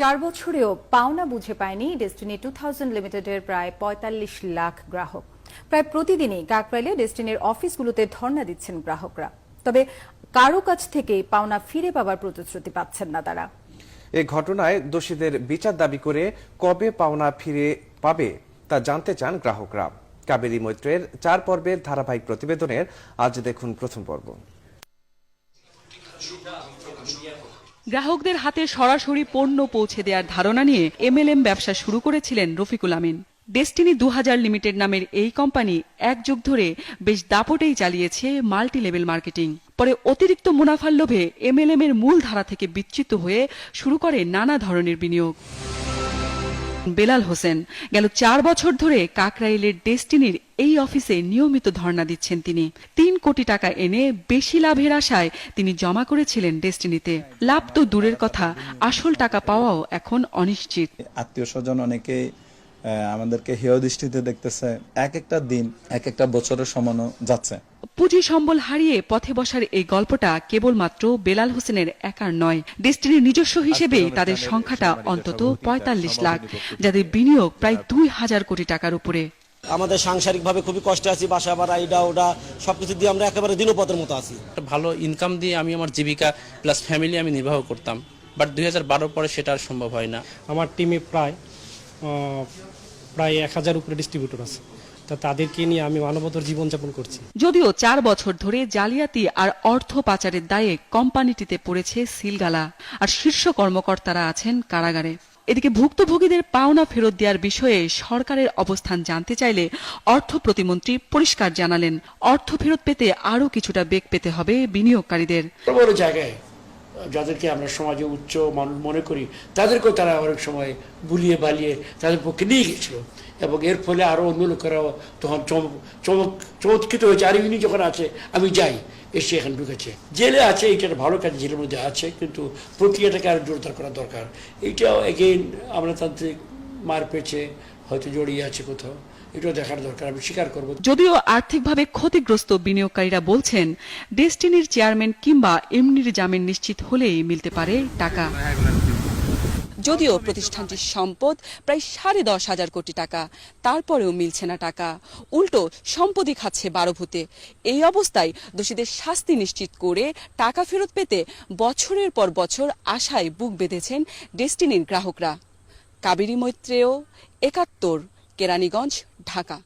চার বছরেও পাওনা বুঝে পায়নি ডেস্টিনি টু থাউজেন্ড লিমিটেডের প্রায় পঁয়তাল্লিশ লাখ গ্রাহক। প্রায় প্রতিদিনই কাকরাইলে ডেস্টিনির অফিসগুলোতে ধর্ণা দিচ্ছেন গ্রাহকরা। তবে কারও কাছ থেকে পাওনা ফিরে পাওয়ার প্রতিশ্রুতি পাচ্ছেন না তারা। এ ঘটনায় দোষীদের বিচার দাবি করে কবে পাওনা ফিরে পাবে তা জানতে চান গ্রাহকরা। কাবেরী মৈত্রের চার পর্বের ধারাবাহিক প্রতিবেদনের আজ দেখুন প্রথম পর্ব। গ্রাহকদের হাতে সরাসরি পণ্য পৌঁছে দেওয়ার ধারণা নিয়ে এমএলএম ব্যবসা শুরু করেছিলেন রফিকুল আমিন। ডেস্টিনি দু হাজার লিমিটেড নামের এই কোম্পানি এক যুগ ধরে বেশ দাপটেই চালিয়েছে মাল্টি লেভেল মার্কেটিং। পরে অতিরিক্ত মুনাফার লোভে এমএলএম এর মূল ধারা থেকে বিচ্যুত হয়ে শুরু করে নানা ধরনের বিনিয়োগ। বেলাল হোসেন। গেল চার বছর ধরে কাকরাইলের ডেস্টিনির এই অফিসে নিয়মিত ধর্ণা দিচ্ছেন তিনি। তিন কোটি টাকা এনে বেশি লাভের আশায় তিনি জমা করেছিলেন ডেস্টিনিতে। লাভ তো দূরের কথা, আসল টাকা পাওয়াও এখন অনিশ্চিত। আত্মীয় স্বজন অনেকে আমাদেরকে হেয় দৃষ্টিতে দেখতেছে। এক একটা দিন, এক একটা বছরের সমানও যাচ্ছে। পুঁজি সম্বল হারিয়ে পথে বসার এই গল্পটা কেবলমাত্র বেলাল হোসেনের একার নয়। ডেস্টিনির নিজস্ব হিসেবেই তাদের সংখ্যাটা অন্তত পঁয়তাল্লিশ লাখ যাদের বিনিয়োগ প্রায় দুই হাজার কোটি টাকার উপরে। আমাদের সাংসারিকভাবে খুবই কষ্টে আছি বাসা ভাড়া এইটা ওটা সবকিছু দিয়ে আমরা একেবারে দিনপথের মতো আছি। একটা ভালো ইনকাম দিয়ে আমি আমার জীবিকা প্লাস ফ্যামিলি আমি নির্বাহ করতাম বাট দুই হাজার পরে সেটা আর সম্ভব হয় না। আমার টিমে প্রায় প্রায় এক হাজার উপরে ডিস্ট্রিবিউটর আছে। তা তাদেরকে নিয়ে আমি মানবতর জীবনযাপন করছি। যদিও চার বছর ধরে জালিয়াতি আর অর্থ পাচারের দায়ে কোম্পানিটিতে পড়েছে সিলগালা আর শীর্ষ কর্মকর্তারা আছেন কারাগারে। এদিকে ভুক্তভোগীদের পাওনা ফেরত দেওয়ার বিষয়ে সরকারের অবস্থান জানতে চাইলে অর্থ প্রতিমন্ত্রী পরিষ্কার জানালেন অর্থ ফেরত পেতে আরও কিছুটা বেগ পেতে হবে বিনিয়োগকারীদের। বড় বড় জায়গায় যাদেরকে আমরা সমাজে উচ্চ মানুষ মনে করি, তাদেরকেও তারা অনেক সময় বুলিয়ে বালিয়ে তাদের পক্ষে নিয়ে গেছিল এবং এর ফলে আরও অন্য লোকেরাও তখন চমক চমক চমৎকৃত হয়েছে। আর ইনি যখন আছে, আমি যাই, এসে এখানে ঢুকেছে। জেলে আছে একটা ভালো কাজ, জেলের মধ্যে আছে, কিন্তু প্রক্রিয়াটাকে আরও জোরদার করা দরকার। এইটাও এগেইন আমলাতান্ত্রিক মার পেছে হয়তো জড়িয়ে আছে কোথাও। এটাও দেখার দরকার আমি স্বীকার করব। যদিও আর্থিকভাবে ক্ষতিগ্রস্ত বিনিয়োগকারীরা বলছেন ডেস্টিনির চেয়ারম্যান কিংবা এমনির জামিন নিশ্চিত হলেই মিলতে পারে টাকা। যদিও প্রতিষ্ঠানটির সম্পদ প্রায় সাড়ে দশ হাজার কোটি টাকা তারপরেও মিলছে না টাকা। উল্টো সম্পদই খাচ্ছে বারো ভূতে এই অবস্থায় দোষীদের শাস্তি নিশ্চিত করে টাকা ফেরত পেতে বছরের পর বছর আশায় বুক বেঁধেছেন ডেস্টিনির গ্রাহকরা। কাবেরী মৈত্রেয় একাত্তর কেরানীগঞ্জ ঢাকা।